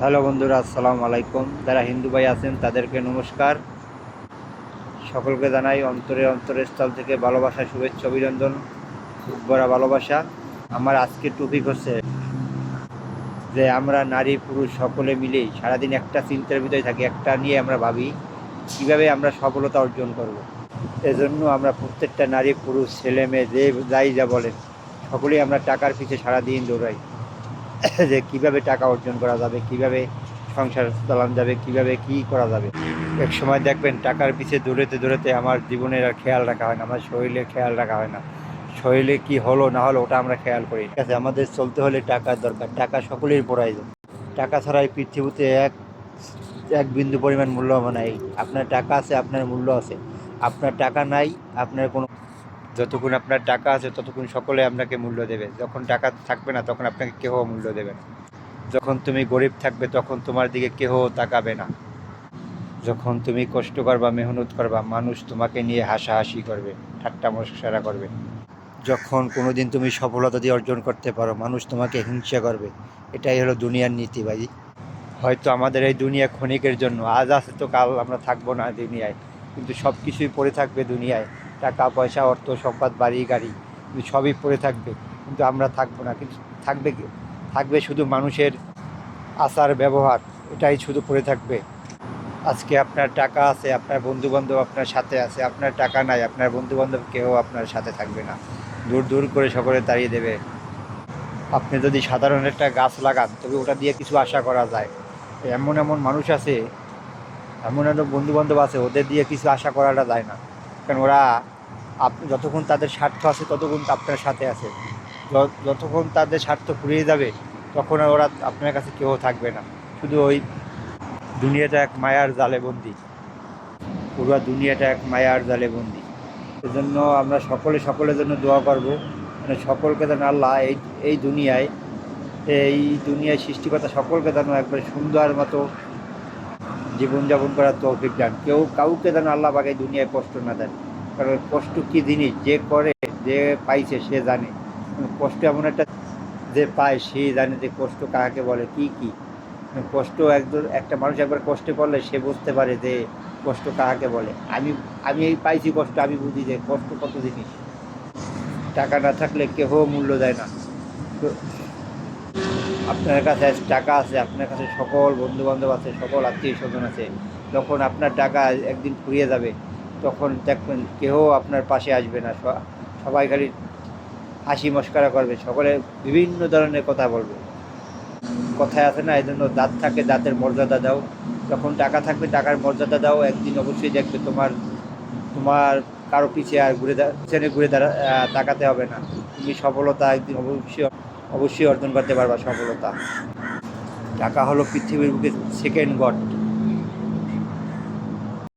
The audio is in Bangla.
হ্যালো বন্ধুরা, আসসালামু আলাইকুম। যারা হিন্দু ভাই আছেন, তাদেরকে নমস্কার। সকলকে জানাই অন্তরে অন্তরের থেকে ভালোবাসা, শুভেচ্ছা, অভিনন্দন খুব বড় ভালোবাসা। আমার আজকের টপিক হচ্ছে যে আমরা নারী, পুরুষ সকলে মিলেই সারাদিন একটা চিন্তার ভিতরে থাকি, একটা নিয়ে আমরা ভাবি, কীভাবে আমরা সফলতা অর্জন করব। এজন্য আমরা প্রত্যেকটা নারী, পুরুষ, ছেলে, মেয়ে, যে যাই যা বলেন, সকলেই আমরা টাকার পিছে সারাদিন দৌড়াই। যে কীভাবে টাকা অর্জন করা যাবে, কীভাবে সংসার চালানো যাবে, কীভাবে কি করা যাবে। এক সময় দেখবেন টাকার পিছে দৌড়েতে দৌড়েতে আমার জীবনের আর খেয়াল রাখা হয় না, আমার শরীরের খেয়াল রাখা হয় না। শরীরে কি হলো না হলো ওটা আমরা খেয়াল করি ঠিক আছে, আমাদের চলতে হলে টাকার দরকার, টাকা সকলের প্রয়োজন। টাকা ছাড়া এই পৃথিবীতে এক এক বিন্দু পরিমাণ মূল্য নাই। আপনার টাকা আছে, আপনার মূল্য আছে। আপনার টাকা নাই, আপনার কোনো যতক্ষণ আপনার টাকা আছে ততক্ষণ সকলে আপনাকে মূল্য দেবে। যখন টাকা থাকবে না, তখন আপনাকে কেউ মূল্য দেবে না। যখন তুমি গরিব থাকবে, তখন তোমার দিকে কেহ তাকাবে না। যখন তুমি কষ্ট করবা, মেহনত করবা, মানুষ তোমাকে নিয়ে হাসাহাসি করবে, ঠাট্টা মশকরা করবে। যখন কোনো দিন তুমি সফলতা দিয়ে অর্জন করতে পারো, মানুষ তোমাকে হিংসা করবে। এটাই হলো দুনিয়ার নীতি ভাই। হয়তো আমাদের এই দুনিয়া ক্ষণিকের জন্য, আজ আছে তো কাল আমরা থাকব না দুনিয়ায়। কিন্তু সব কিছুই পড়ে থাকবে দুনিয়ায়। টাকা, পয়সা, অর্থ, সম্পদ, বাড়ি, গাড়ি সবই পড়ে থাকবে। কিন্তু আমরা থাকব না। কিন্তু থাকবে থাকবে শুধু মানুষের আচার, ব্যবহার, এটাই শুধু পড়ে থাকবে। আজকে আপনার টাকা আছে, আপনার বন্ধু বান্ধব আপনার সাথে আছে, আপনার টাকা নাই, আপনার বন্ধু বান্ধব কেউ আপনার সাথে থাকবে না। দূর দূর করে সকলে তাড়িয়ে দেবে। আপনি যদি সাধারণ একটা গাছ লাগান, তবে ওটা দিয়ে কিছু আশা করা যায়। এমন এমন মানুষ আছে, এমন এমন বন্ধু বান্ধব আছে, ওদের দিয়ে কিছু আশা করাটা যায় না। কারণ ওরা আপনি যতক্ষণ তাদের স্বার্থ আছে, ততক্ষণ আপনার সাথে আছে। যতক্ষণ তাদের স্বার্থ ফুরিয়ে যাবে, তখন ওরা আপনার কাছে কেউ থাকবে না। শুধু ওই দুনিয়াটা এক মায়ার জালে বন্দি। পুরো দুনিয়াটা এক মায়ার জালে বন্দি। সেজন্য আমরা সকলে সকলের জন্য দোয়া করব মানে সকলকে যেন আল্লাহ এই এই দুনিয়ায় এই দুনিয়ায় সৃষ্টিকর্তা সকলকে যেন একবার সুন্দর মতো জীবনযাপন করার তৌফিক দেন। কেউ কাউকে যেন আল্লাহ বাগে দুনিয়ায় কষ্ট না দেন। কারণ কষ্ট কী জিনিস? যে করে, যে পাইছে, সে জানে। কষ্ট এমন একটা যে পায়, সে জানে যে কষ্ট কাকে বলে, কি কি। কষ্ট একজন একটা মানুষ একবার কষ্টে পড়লে সে বুঝতে পারে যে কষ্ট কাকে বলে। আমি আমি এই পাইছি কষ্ট, আমি বুঝি যে কষ্ট কত জিনিস। টাকা না থাকলে কেহ মূল্য দেয় না। তো আপনার কাছে টাকা আছে, আপনার কাছে সকল বন্ধু বান্ধব আছে, সকল আত্মীয় স্বজন আছে, যখন আপনার টাকা একদিন ফুরিয়ে যাবে, তখন দেখবেন কেউ আপনার পাশে আসবে না। সবাই খালি হাসি মস্করা করবে, সকলে বিভিন্ন ধরনের কথা বলবে। কথায় আছে না এই জন্য দাঁত থাকে, দাঁতের মর্যাদা দাও। যখন টাকা থাকবে, টাকার মর্যাদা দাও, একদিন অবশ্যই দেখবে তোমার তোমার কারও পিছিয়ে আর ঘুরে পিছনে ঘুরে দাঁড়া তাকাতে হবে না। তুমি সফলতা একদিন অবশ্যই অবশ্যই অর্জন করতে পারবা সফলতা। টাকা হলো পৃথিবীর বুকে সেকেন্ড গড